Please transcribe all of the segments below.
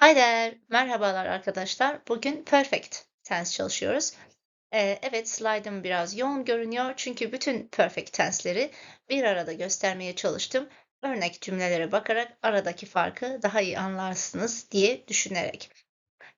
Hi there, merhabalar arkadaşlar. Bugün perfect tense çalışıyoruz. Ee, evet, slide'ım biraz yoğun görünüyor çünkü bütün perfect tense'leri bir arada göstermeye çalıştım. Örnek cümlelere bakarak aradaki farkı daha iyi anlarsınız diye düşünerek.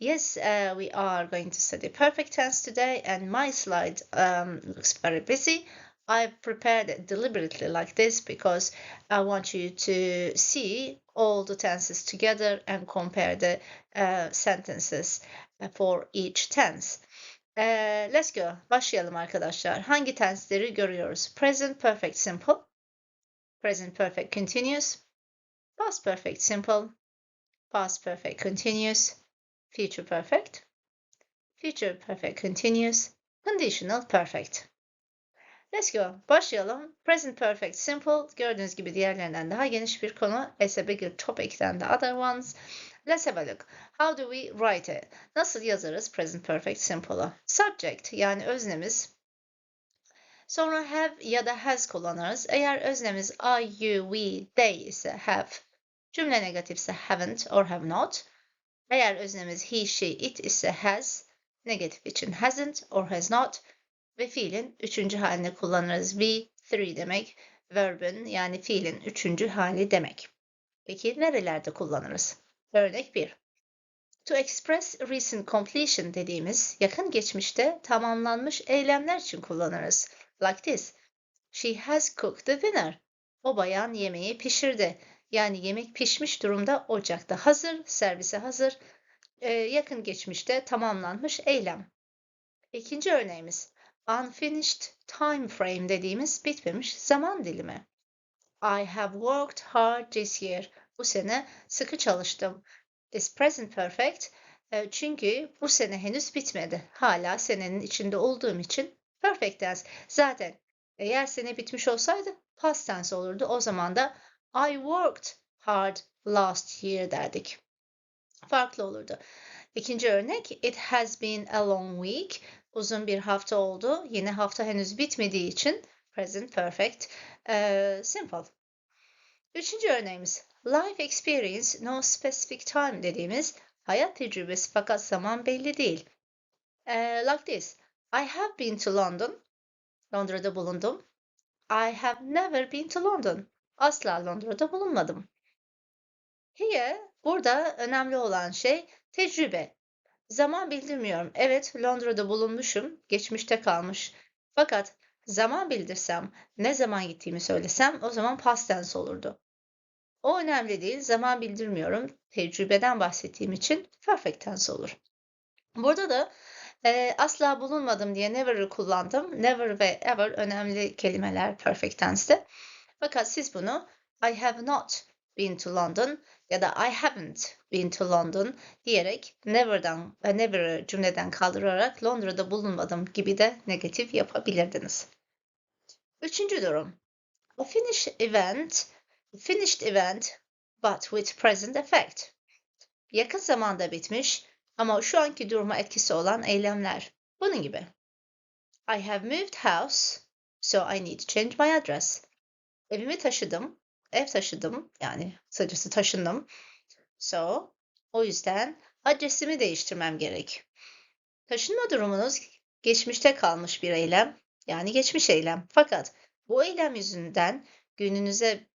Yes, uh, we are going to study perfect tense today and my slide um, looks very busy. I've prepared it deliberately like this because I want you to see all the tenses together and compare the uh, sentences for each tense. Uh, let's go. Başlayalım arkadaşlar. Hangi tenseleri görüyoruz? Present perfect simple, present perfect continuous, past perfect simple, past perfect continuous, future perfect, future perfect continuous, conditional perfect. Let's go. Başlayalım. Present perfect simple. Gördüğünüz gibi diğerlerinden daha geniş bir konu. It's a bigger topic than the other ones. Let's have a look. How do we write it? Nasıl yazarız present perfect simple'ı? Subject yani öznemiz. Sonra have ya da has kullanırız. Eğer öznemiz I, you, we, they ise have. Cümle negatifse haven't or have not. Eğer öznemiz he, she, it ise has. Negatif için hasn't or has not ve fiilin üçüncü halini kullanırız. We, three demek. Verb'ün yani fiilin üçüncü hali demek. Peki nerelerde kullanırız? Örnek 1. To express recent completion dediğimiz yakın geçmişte tamamlanmış eylemler için kullanırız. Like this. She has cooked the dinner. O bayan yemeği pişirdi. Yani yemek pişmiş durumda ocakta hazır, servise hazır. Ee, yakın geçmişte tamamlanmış eylem. İkinci örneğimiz unfinished time frame dediğimiz bitmemiş zaman dilimi. I have worked hard this year. Bu sene sıkı çalıştım. Is present perfect. E, çünkü bu sene henüz bitmedi. Hala senenin içinde olduğum için perfect tense. Zaten eğer sene bitmiş olsaydı past tense olurdu. O zaman da I worked hard last year derdik. Farklı olurdu. İkinci örnek, it has been a long week. Uzun bir hafta oldu. Yine hafta henüz bitmediği için present perfect uh, simple. Üçüncü örneğimiz, life experience no specific time dediğimiz hayat tecrübesi fakat zaman belli değil. Uh, like this, I have been to London. Londra'da bulundum. I have never been to London. Asla Londra'da bulunmadım. Here, burada önemli olan şey tecrübe. Zaman bildirmiyorum. Evet, Londra'da bulunmuşum, geçmişte kalmış. Fakat zaman bildirsem, ne zaman gittiğimi söylesem o zaman past tense olurdu. O önemli değil, zaman bildirmiyorum. Tecrübeden bahsettiğim için perfect tense olur. Burada da e, asla bulunmadım diye never'ı kullandım. Never ve ever önemli kelimeler perfect tense'te. Fakat siz bunu I have not been to London ya da I haven't been to London diyerek never'dan, never'ı cümleden kaldırarak Londra'da bulunmadım gibi de negatif yapabilirdiniz. Üçüncü durum. A finished event, finished event but with present effect. Yakın zamanda bitmiş ama şu anki duruma etkisi olan eylemler. Bunun gibi. I have moved house, so I need to change my address. Evimi taşıdım ev taşıdım. Yani kısacası taşındım. So, o yüzden adresimi değiştirmem gerek. Taşınma durumunuz geçmişte kalmış bir eylem. Yani geçmiş eylem. Fakat bu eylem yüzünden gününüze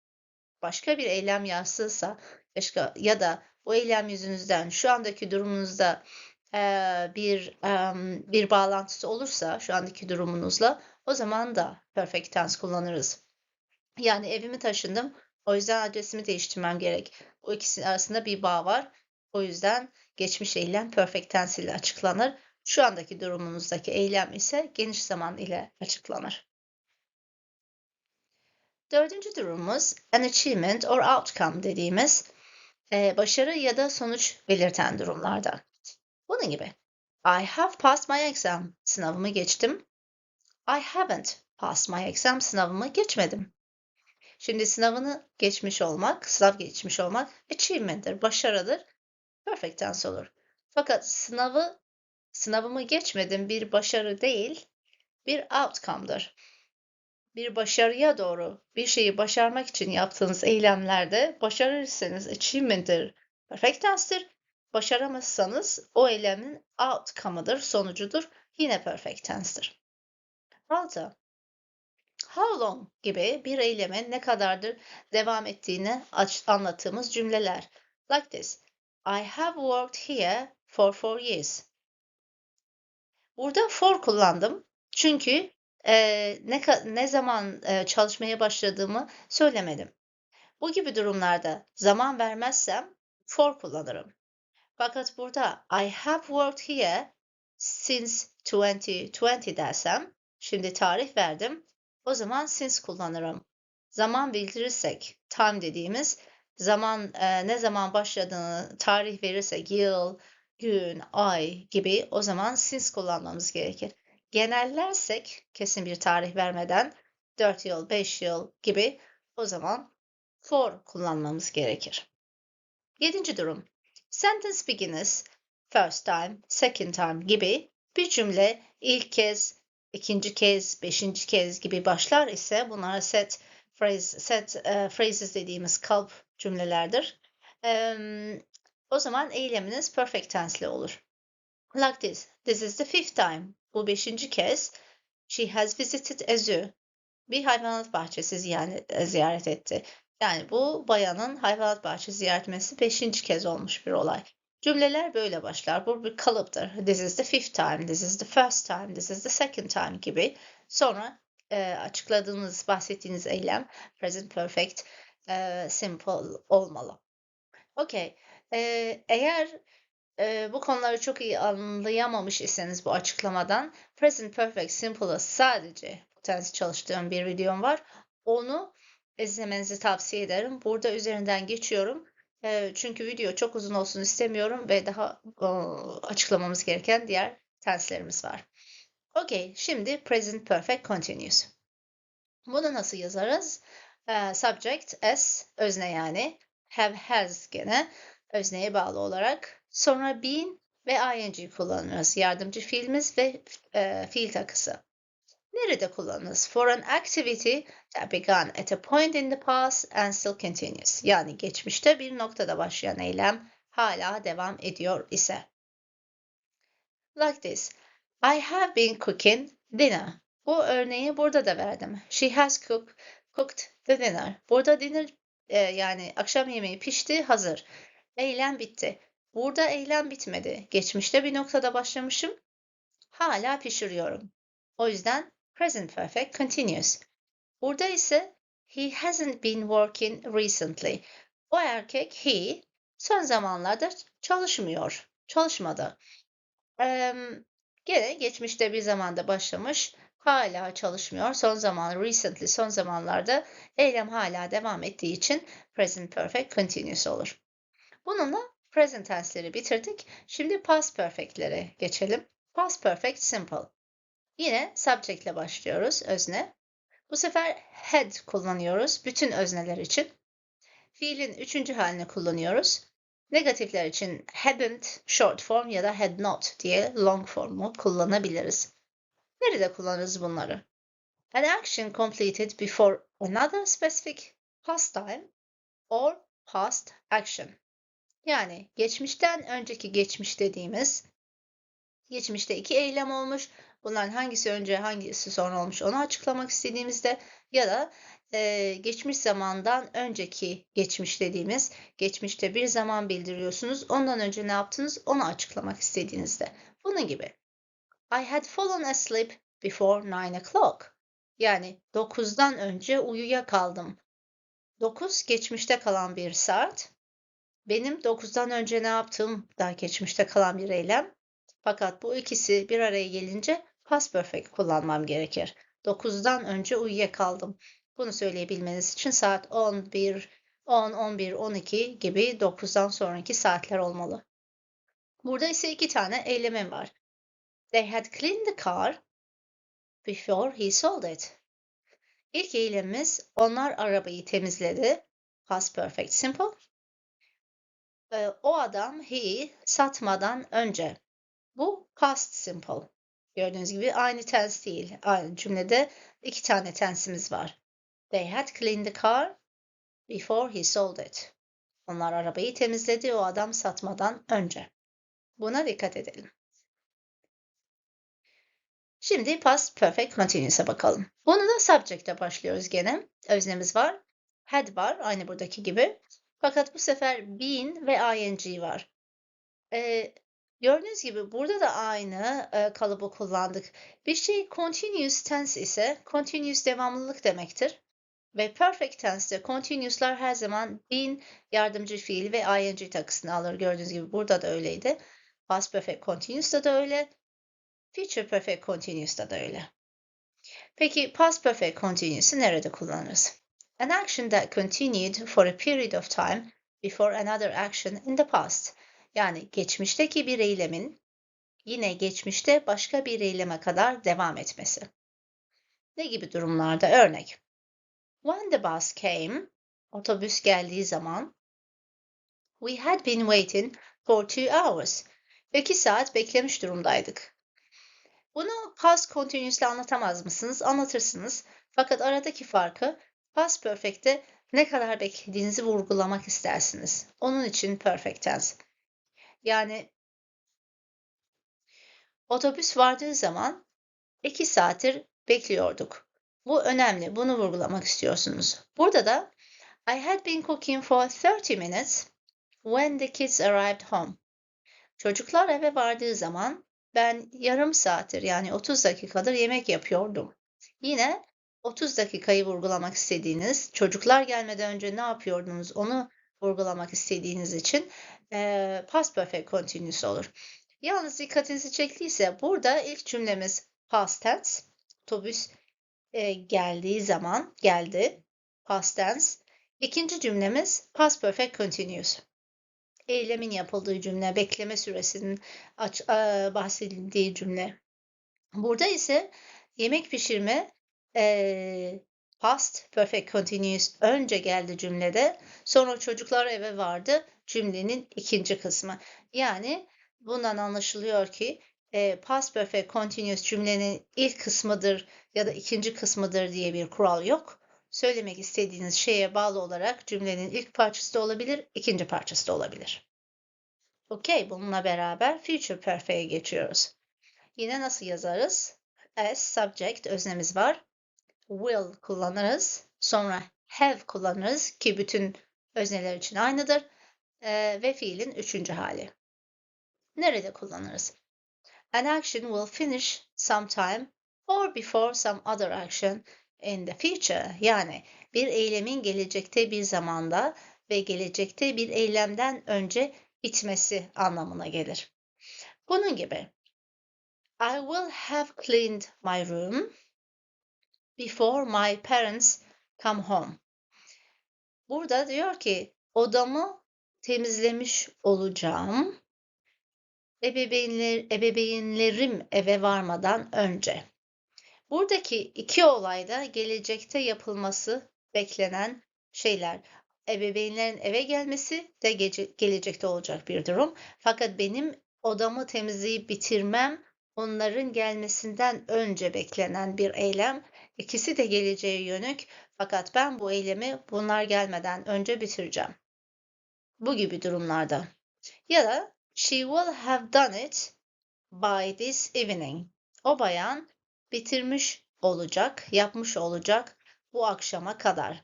başka bir eylem yansırsa başka, ya da bu eylem yüzünüzden şu andaki durumunuzda e, bir e, bir bağlantısı olursa şu andaki durumunuzla o zaman da perfect tense kullanırız. Yani evimi taşındım. O yüzden adresimi değiştirmem gerek. O ikisinin arasında bir bağ var. O yüzden geçmiş eylem perfect tense ile açıklanır. Şu andaki durumumuzdaki eylem ise geniş zaman ile açıklanır. Dördüncü durumumuz an achievement or outcome dediğimiz e, başarı ya da sonuç belirten durumlarda. Bunun gibi. I have passed my exam. Sınavımı geçtim. I haven't passed my exam. Sınavımı geçmedim. Şimdi sınavını geçmiş olmak, sınav geçmiş olmak achievement'tir, başarıdır. Perfect tense olur. Fakat sınavı sınavımı geçmedim bir başarı değil, bir outcome'dır. Bir başarıya doğru bir şeyi başarmak için yaptığınız eylemlerde başarırsanız achievement'tir, perfect tense'tir. Başaramazsanız o eylemin outcome'ıdır, sonucudur. Yine perfect tense'tir. 6. How long gibi bir eylemin ne kadardır devam ettiğini anlattığımız cümleler. Like this. I have worked here for four years. Burada for kullandım. Çünkü e, ne, ne zaman e, çalışmaya başladığımı söylemedim. Bu gibi durumlarda zaman vermezsem for kullanırım. Fakat burada I have worked here since 2020 dersem, şimdi tarih verdim, o zaman since kullanırım. Zaman bildirirsek, time dediğimiz zaman e, ne zaman başladığını tarih verirsek, yıl, gün, ay gibi o zaman since kullanmamız gerekir. Genellersek kesin bir tarih vermeden 4 yıl, 5 yıl gibi o zaman for kullanmamız gerekir. Yedinci durum. Sentence begins first time, second time gibi bir cümle ilk kez, ikinci kez, beşinci kez gibi başlar ise bunlara set phrase, set uh, phrases dediğimiz kalıp cümlelerdir. Um, o zaman eyleminiz perfect tense'li olur. Like this. This is the fifth time. Bu beşinci kez. She has visited a zoo. Bir hayvanat bahçesi yani ziyaret etti. Yani bu bayanın hayvanat bahçesi ziyaret etmesi beşinci kez olmuş bir olay. Cümleler böyle başlar. Bu bir kalıptır. This is the fifth time, this is the first time, this is the second time gibi. Sonra e, açıkladığınız, bahsettiğiniz eylem present perfect e, simple olmalı. Okay. E, eğer e, bu konuları çok iyi anlayamamış iseniz bu açıklamadan present perfect simple'a sadece tense çalıştığım bir videom var. Onu izlemenizi tavsiye ederim. Burada üzerinden geçiyorum. Çünkü video çok uzun olsun istemiyorum ve daha açıklamamız gereken diğer tense'lerimiz var. Okay, şimdi present perfect continuous. Bunu nasıl yazarız? Subject, s, özne yani. Have, has gene özneye bağlı olarak. Sonra been ve ing kullanırız. Yardımcı fiilimiz ve fiil takısı. Nerede kullanırız? For an activity that began at a point in the past and still continues. Yani geçmişte bir noktada başlayan eylem hala devam ediyor ise. Like this. I have been cooking dinner. Bu örneği burada da verdim. She has cooked, cooked the dinner. Burada dinner e, yani akşam yemeği pişti, hazır. Eylem bitti. Burada eylem bitmedi. Geçmişte bir noktada başlamışım. Hala pişiriyorum. O yüzden present perfect continuous. Burada ise he hasn't been working recently. O erkek he son zamanlarda çalışmıyor. Çalışmadı. Ee, gene geçmişte bir zamanda başlamış. Hala çalışmıyor. Son zaman recently son zamanlarda eylem hala devam ettiği için present perfect continuous olur. Bununla present tense'leri bitirdik. Şimdi past perfect'lere geçelim. Past perfect simple. Yine subject ile başlıyoruz özne. Bu sefer had kullanıyoruz bütün özneler için. Fiilin üçüncü halini kullanıyoruz. Negatifler için hadn't short form ya da had not diye long formu kullanabiliriz. Nerede kullanırız bunları? An action completed before another specific past time or past action. Yani geçmişten önceki geçmiş dediğimiz geçmişte iki eylem olmuş bunların hangisi önce hangisi sonra olmuş onu açıklamak istediğimizde ya da e, geçmiş zamandan önceki geçmiş dediğimiz geçmişte bir zaman bildiriyorsunuz. Ondan önce ne yaptınız onu açıklamak istediğinizde. Bunun gibi. I had fallen asleep before nine o'clock. Yani 9'dan önce uyuyakaldım. 9 geçmişte kalan bir saat. Benim 9'dan önce ne yaptığım da geçmişte kalan bir eylem. Fakat bu ikisi bir araya gelince past perfect kullanmam gerekir. 9'dan önce uyuyakaldım. Bunu söyleyebilmeniz için saat 11, 10, 11, 12 gibi 9'dan sonraki saatler olmalı. Burada ise iki tane eylemim var. They had cleaned the car before he sold it. İlk eylemimiz onlar arabayı temizledi. Past perfect simple. O adam he satmadan önce. Bu past simple. Gördüğünüz gibi aynı tense değil. Aynı cümlede iki tane tensimiz var. They had cleaned the car before he sold it. Onlar arabayı temizledi o adam satmadan önce. Buna dikkat edelim. Şimdi past perfect continuous'a bakalım. Bunu da subject'e başlıyoruz gene. Öznemiz var. Had var aynı buradaki gibi. Fakat bu sefer been ve ing var. Ee, gördüğünüz gibi burada da aynı e, kalıbı kullandık. Bir şey continuous tense ise continuous devamlılık demektir. Ve perfect tense'de continuous'lar her zaman been yardımcı fiil ve ing takısını alır. Gördüğünüz gibi burada da öyleydi. Past perfect continuous'ta da öyle. Future perfect continuous'ta da öyle. Peki past perfect continuous'u nerede kullanırız? An action that continued for a period of time before another action in the past. Yani geçmişteki bir eylemin yine geçmişte başka bir eyleme kadar devam etmesi. Ne gibi durumlarda? Örnek. When the bus came, otobüs geldiği zaman, we had been waiting for two hours. İki saat beklemiş durumdaydık. Bunu past continuous'le anlatamaz mısınız? Anlatırsınız. Fakat aradaki farkı past perfect'te ne kadar beklediğinizi vurgulamak istersiniz. Onun için perfect tense. Yani otobüs vardığı zaman iki saattir bekliyorduk. Bu önemli. Bunu vurgulamak istiyorsunuz. Burada da I had been cooking for 30 minutes when the kids arrived home. Çocuklar eve vardığı zaman ben yarım saattir yani 30 dakikadır yemek yapıyordum. Yine 30 dakikayı vurgulamak istediğiniz, çocuklar gelmeden önce ne yapıyordunuz onu vurgulamak istediğiniz için e, past perfect continuous olur. Yalnız dikkatinizi çektiyse burada ilk cümlemiz past tense, otobüs e, geldiği zaman geldi, past tense. İkinci cümlemiz past perfect continuous eylemin yapıldığı cümle, bekleme süresinin aç, e, bahsedildiği cümle. Burada ise yemek pişirme e, past perfect continuous önce geldi cümlede. Sonra çocuklar eve vardı cümlenin ikinci kısmı. Yani bundan anlaşılıyor ki e, past perfect continuous cümlenin ilk kısmıdır ya da ikinci kısmıdır diye bir kural yok. Söylemek istediğiniz şeye bağlı olarak cümlenin ilk parçası da olabilir, ikinci parçası da olabilir. Okey, bununla beraber future perfect'e geçiyoruz. Yine nasıl yazarız? As subject öznemiz var. Will kullanırız. Sonra have kullanırız ki bütün özneler için aynıdır. Ee, ve fiilin üçüncü hali. Nerede kullanırız? An action will finish sometime or before some other action in the future. Yani bir eylemin gelecekte bir zamanda ve gelecekte bir eylemden önce bitmesi anlamına gelir. Bunun gibi I will have cleaned my room before my parents come home. Burada diyor ki odamı temizlemiş olacağım ebeveynler, ebeveynlerim eve varmadan önce. Buradaki iki olayda gelecekte yapılması beklenen şeyler. Ebeveynlerin eve gelmesi de gece, gelecekte olacak bir durum. Fakat benim odamı temizleyip bitirmem onların gelmesinden önce beklenen bir eylem. İkisi de geleceğe yönük fakat ben bu eylemi bunlar gelmeden önce bitireceğim. Bu gibi durumlarda. Ya da she will have done it by this evening. O bayan bitirmiş olacak, yapmış olacak bu akşama kadar.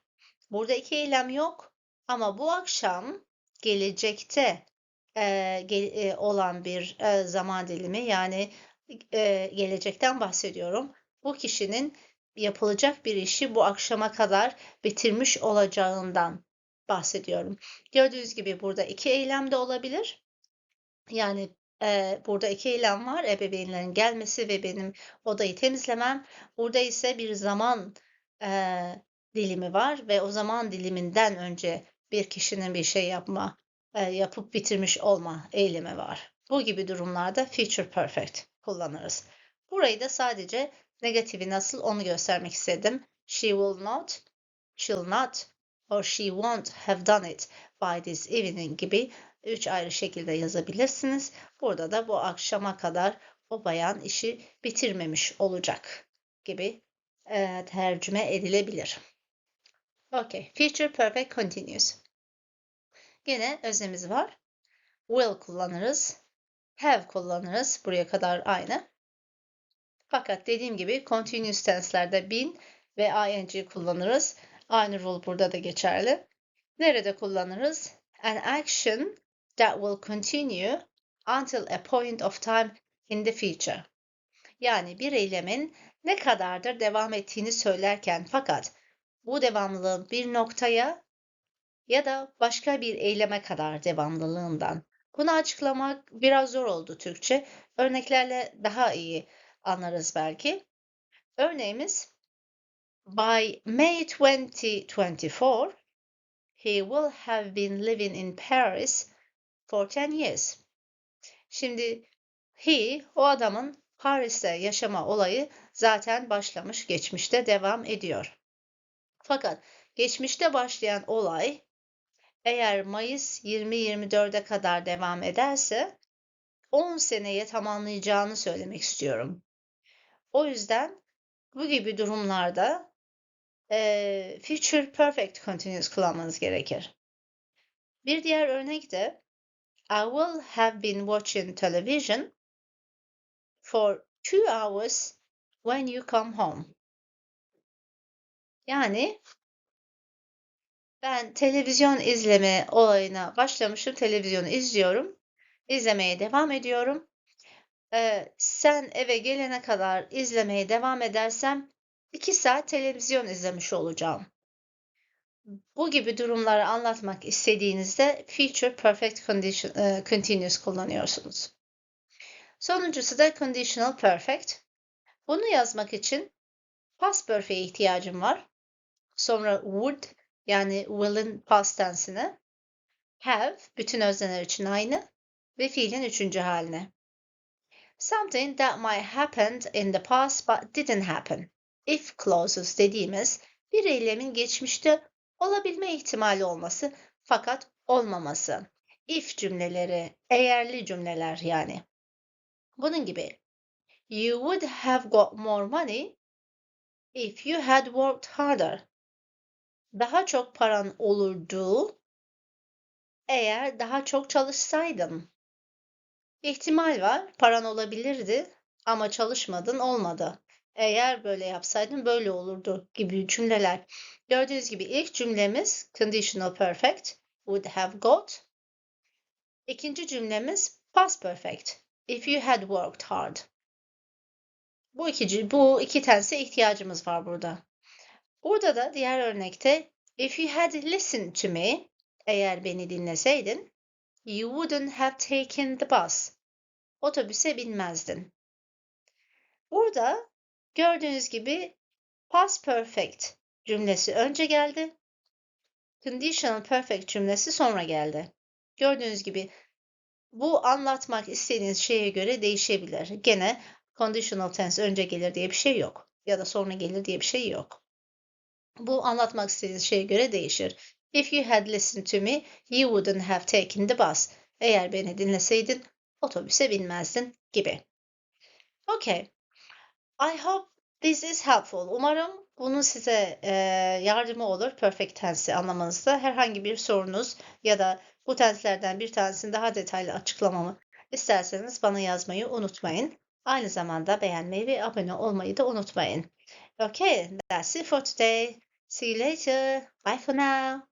Burada iki eylem yok ama bu akşam gelecekte e, ge, e, olan bir e, zaman dilimi yani e, gelecekten bahsediyorum. Bu kişinin yapılacak bir işi bu akşama kadar bitirmiş olacağından bahsediyorum. Gördüğünüz gibi burada iki eylem de olabilir. Yani e, burada iki eylem var. Ebeveynlerin gelmesi ve benim odayı temizlemem. Burada ise bir zaman e, dilimi var ve o zaman diliminden önce bir kişinin bir şey yapma, e, yapıp bitirmiş olma eylemi var. Bu gibi durumlarda future perfect kullanırız. Burayı da sadece negatifi nasıl onu göstermek istedim. She will not, she'll not or she won't have done it by this evening gibi üç ayrı şekilde yazabilirsiniz. Burada da bu akşama kadar o bayan işi bitirmemiş olacak gibi e, tercüme edilebilir. Okay, future perfect continuous. Gene öznemiz var. Will kullanırız. Have kullanırız. Buraya kadar aynı. Fakat dediğim gibi continuous tense'lerde been ve ing kullanırız. Aynı rule burada da geçerli. Nerede kullanırız? An action that will continue until a point of time in the future. Yani bir eylemin ne kadardır devam ettiğini söylerken fakat bu devamlılığın bir noktaya ya da başka bir eyleme kadar devamlılığından. Bunu açıklamak biraz zor oldu Türkçe. Örneklerle daha iyi anlarız belki. Örneğimiz By May 2024, he will have been living in Paris for 10 years. Şimdi he, o adamın Paris'te yaşama olayı zaten başlamış, geçmişte devam ediyor. Fakat geçmişte başlayan olay eğer Mayıs 2024'e kadar devam ederse 10 seneye tamamlayacağını söylemek istiyorum. O yüzden bu gibi durumlarda e, future perfect continuous kullanmanız gerekir. Bir diğer örnek de I will have been watching television for two hours when you come home. Yani ben televizyon izleme olayına başlamışım. Televizyonu izliyorum. İzlemeye devam ediyorum. Ee, sen eve gelene kadar izlemeye devam edersem 2 saat televizyon izlemiş olacağım. Bu gibi durumları anlatmak istediğinizde future perfect condition, e, continuous kullanıyorsunuz. Sonuncusu da conditional perfect. Bunu yazmak için past perfect'e ihtiyacım var. Sonra would yani will'in past tense'ine. Have bütün özneler için aynı ve fiilin üçüncü haline. Something that might happen in the past but didn't happen. If clauses dediğimiz bir eylemin geçmişte olabilme ihtimali olması fakat olmaması. If cümleleri, eğerli cümleler yani. Bunun gibi. You would have got more money if you had worked harder. Daha çok paran olurdu eğer daha çok çalışsaydın. İhtimal var, paran olabilirdi ama çalışmadın olmadı. Eğer böyle yapsaydın böyle olurdu gibi cümleler. Gördüğünüz gibi ilk cümlemiz conditional perfect, would have got. İkinci cümlemiz past perfect, if you had worked hard. Bu iki, bu iki tense ihtiyacımız var burada. Burada da diğer örnekte if you had listened to me, eğer beni dinleseydin, you wouldn't have taken the bus. Otobüse binmezdin. Burada gördüğünüz gibi past perfect cümlesi önce geldi. Conditional perfect cümlesi sonra geldi. Gördüğünüz gibi bu anlatmak istediğiniz şeye göre değişebilir. Gene conditional tense önce gelir diye bir şey yok. Ya da sonra gelir diye bir şey yok. Bu anlatmak istediğiniz şeye göre değişir. If you had listened to me, you wouldn't have taken the bus. Eğer beni dinleseydin otobüse binmezdin gibi. Okay. I hope this is helpful. Umarım bunun size e, yardımı olur perfect tense'i anlamanızda. Herhangi bir sorunuz ya da bu tenselerden bir tanesini daha detaylı açıklamamı isterseniz bana yazmayı unutmayın. Aynı zamanda beğenmeyi ve abone olmayı da unutmayın. Okay, that's it for today. See you later. Bye for now.